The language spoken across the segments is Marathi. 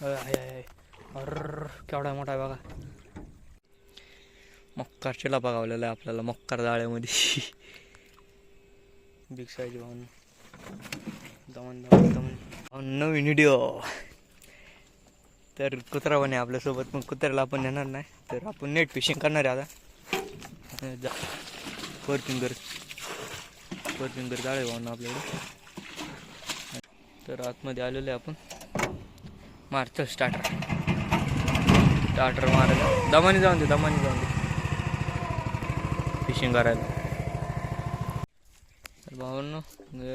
अर्र केवढा मोठा आहे बघा. मक्कार चिला बघावलेला आहे आपल्याला मक्कार जाळ्यामध्ये. बिग साईज भाऊन दमन दमन दमन. नवीन व्हिडिओ तर कुत्रा पण आहे आपल्यासोबत मग कुत्र्याला आपण नेणार नाही तर आपण नेट फिशिंग करणार आहे आता. जा. फोर फिंगर जाळे भाऊन आपल्याकडे. तर आतमध्ये आलेलो आहे आपण. मारतो स्टार्टर स्टार्टर मारायला दमाने जाऊन दे दमाने जाऊन दे. फिशिंग करायला. तर भावांनो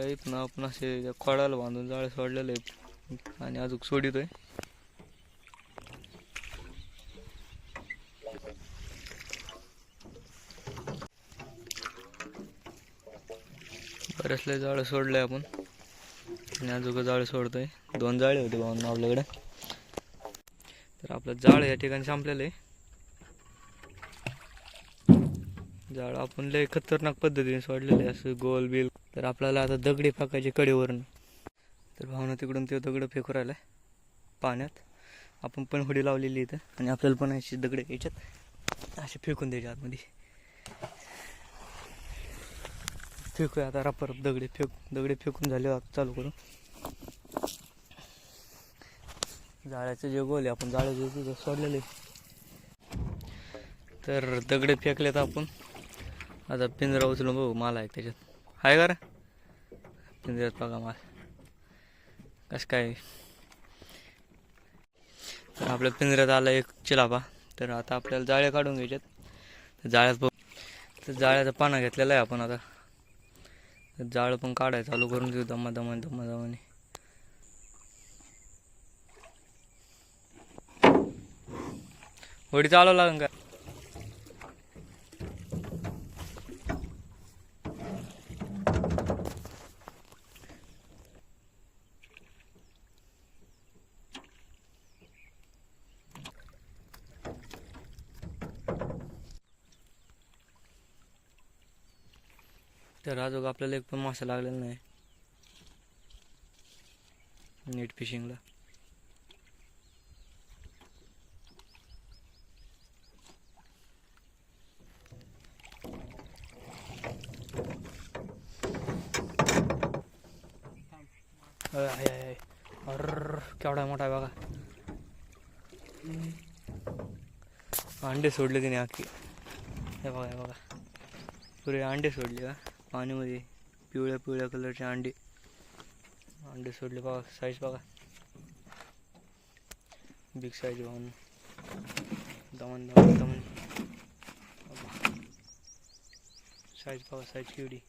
इथनं आपण असे त्या खोडाला बांधून जाळे सोडलेले आहे. आणि अजून सोडितोय. बरेचले जाळं सोडले आपण. आणि अजून जाळं सोडतोय. दोन जाळे होते भावांनो आपल्याकडे. आपलं जाळ या ठिकाणी संपलेलं आहे. जाळ आपण लय खतरनाक पद्धतीने सोडलेलं आहे. असं गोल बिल. तर आपल्याला आता दगडी फेकायचे कडेवरून. तर भावना तिकडून ते दगड फेकू राहिलाय. पाण्यात. आपण पण होडी लावलेली इथं. आणि आपल्याला पण अशी दगड याच्यात असे फेकून द्यायचे आतमध्ये. फेकूया आता रप दगडे फेक दगडे फेकून झाले आता चालू करू जाळ्याचे जे गोले आपण जाळ्याचे तिथं सोडलेले. तर दगडे फेकलेत आपण. आता पिंजरा उचलून बघू माल आहे त्याच्यात? आहे का रे? पिंजऱ्यात बघा माल. कसं काय? तर आपल्या पिंजऱ्यात आला एक चिलाबा. तर आता आपल्याला जाळे काढून घ्यायच्यात जाळ्यात बघ. तर जाळ्याचा पाना घेतलेला आहे आपण आता. जाळं पण काढायचं चालू करून देऊ. दमा दमा दमा दमाने होडी चालव लागेल का? तर अजून आपल्याला एक पण मासा लागलेला नाही. नेट फिशिंगला आहे, आहे, आहे. केवढा मोठा आहे बघा. अंडे सोडले तिने अख्खी हे बघा हे बघा. पुरे अंडे सोडले का पाणीमध्ये पिवळ्या पिवळ्या कलरचे अंडे. अंडे सोडले बघा साईज बघा. बिग साईज बघून दमन दमन दमन. साईज बघा साईज केवढी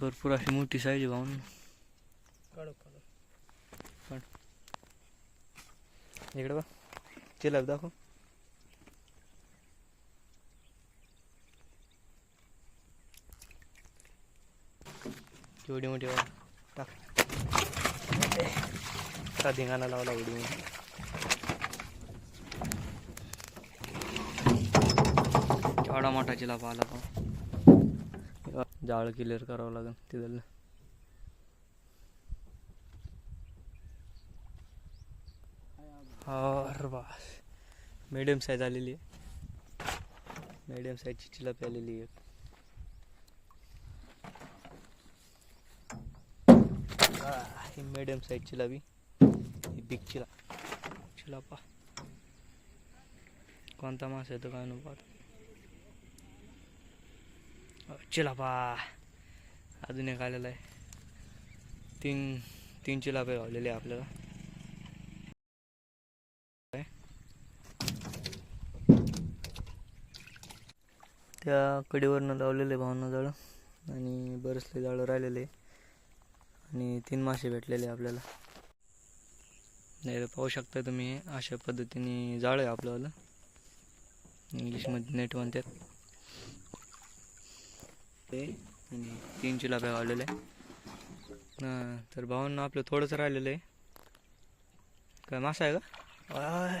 भरपूर अशी मोठी साईज आहे भाऊन इकडे बा चिला दाखव. केवढी मोठी टाक. का धिंगाणा लावला एवढी मोठी. केवढा मोठा चिला पाहिला पण जाळ क्लिअर करावं लागेल तिथलं. अरे वा. मीडियम साईज आलेली आहे. मीडियम साईजची चिलापी आलेली आहे. ही मीडियम साईज चिलाबी ही बिग चिला चिलापा. कोणता मासा येतो काय नको चिलापा. अजून एक आलेला आहे. तीन तीन चिलापे गावलेले आहे आपल्याला. त्या कडीवरनं लावलेले भावना जाळं आणि बरसले जाळं राहिलेले. आणि तीन मासे भेटलेले आपल्याला. नाही तर पाहू शकता तुम्ही अशा पद्धतीने जाळं आहे आपल्याला इंग्लिशमध्ये नेट म्हणतात. ते. आणि तीन चिलाप्या गावलेले आहे. तर भावांना आपलं थोडंसं राहिलेलं आहे. काय मासा आहे का?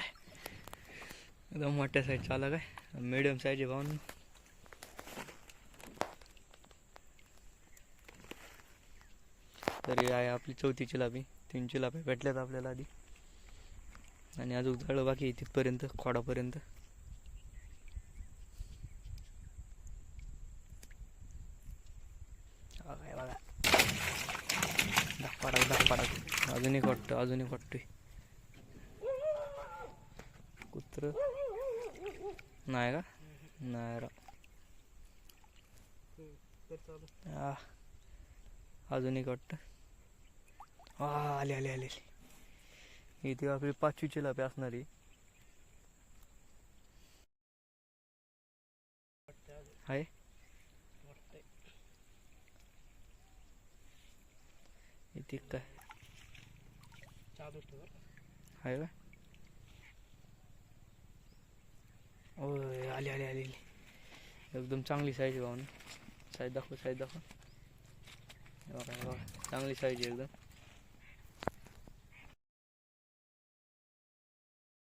एकदम मोठ्या साईजचा आला काय? मिडियम साईज आहे भाऊन तरी आहे आपली चौथी चिलाबी तीन चिलापी भेटल्यात आपल्याला आधी. आणि अजून झाडं बाकी तिथपर्यंत खोडापर्यंत हा काय बघा दाखपाडा अजून एक वाटतं अजून एक वाटतोय. कुत्र? नाही का? नाही राव आ, अजून एक वाटतं. आ, आले आले आले आले. इथे आपली पाचवीची चिलापी असणारी. आहे इथे काय? आहे का ओय आली आली आली आली. एकदम चांगली साईज आहे भावना साईज दाखव साईज दाखव. बघा, बघा. चांगली साईज आहे एकदम.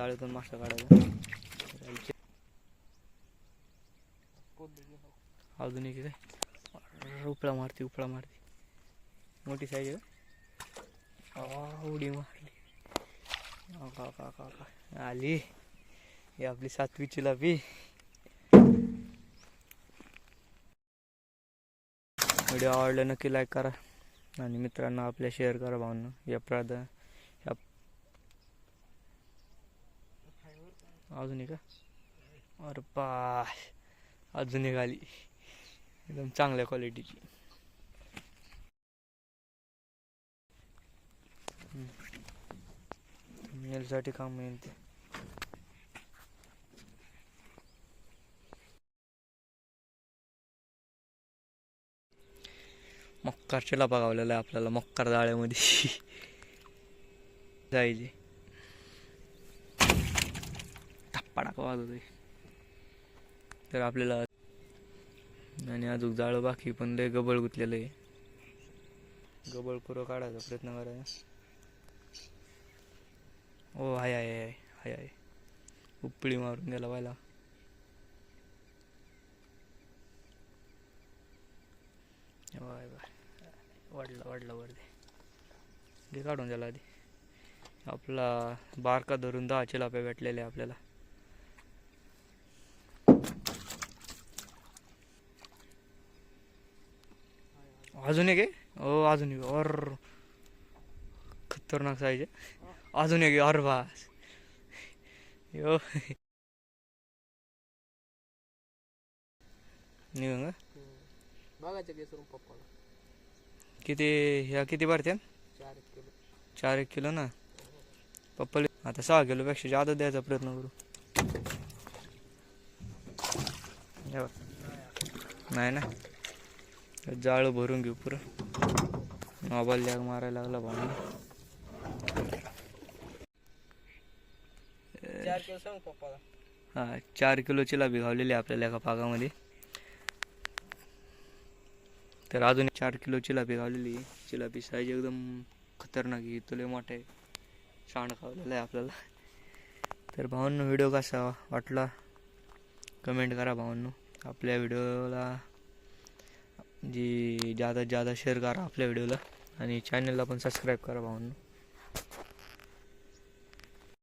जाळीतून मासा काढायचा अजून एक उपळा मारते उपळा मारते. मोठी साईज आहे उडी मारली. हो का हो का का का. आली. ही आपली सातवी चिलापी व्हिडिओ आवडला नक्की लाईक करा. आणि मित्रांना आपल्या शेअर करा भावना. या प्राध या अजून एक? का अरे पा अजून एक आली. एकदम चांगल्या क्वालिटीची साठी काम येईल ते. मक्कारचेला गावलेला आहे आपल्याला मक्कार जाळ्यामध्ये. जायचे टप्पाडाक आहे तर आपल्याला आणि अजून जाळं बाकी पण लय गबळ गुतलेलं आहे. गबळ पुरं काढायचा प्रयत्न करायचा. ओ हाय हाय हाय हाय हाय. उपळी मारून गेला व्हायला वाय बाय वाढला वाढला वरती घे काढून झाला आधी. आपला बारका धरून दहा चिलाप्या भेटलेल्या आपल्याला. अजून एक आहे? हो अजून एक. और खतरनाक साईज आहे. अजून एक बास यो. निघ किती ह्या किती भरत्या? चार एक किलो. ना? पप्पाला आता सहा किलो पेक्षा जादा द्यायचा प्रयत्न करू. नाही ना? जाळं भरून घेऊ पुरं. मोबाईल जॅग मारायला लागला भाऊ. चार किलो सांग पप्पाला. हा चार किलो चिलाबी घावलेली आहे आपल्याला एका पागामध्ये तर अजून चार किलो चिलापी घावलेली आहे. चिलापी साईज एकदम खतरनाक आहे तुले मोठे सांड खावलेलं आहे आपल्याला. तर भावांनो व्हिडिओ कसा वाटला? कमेंट करा भावांनो. आपल्या व्हिडिओला जी जादा जादा शेअर करा आपल्या व्हिडिओला आणि चॅनलला पण सबस्क्राईब करा भावांनो.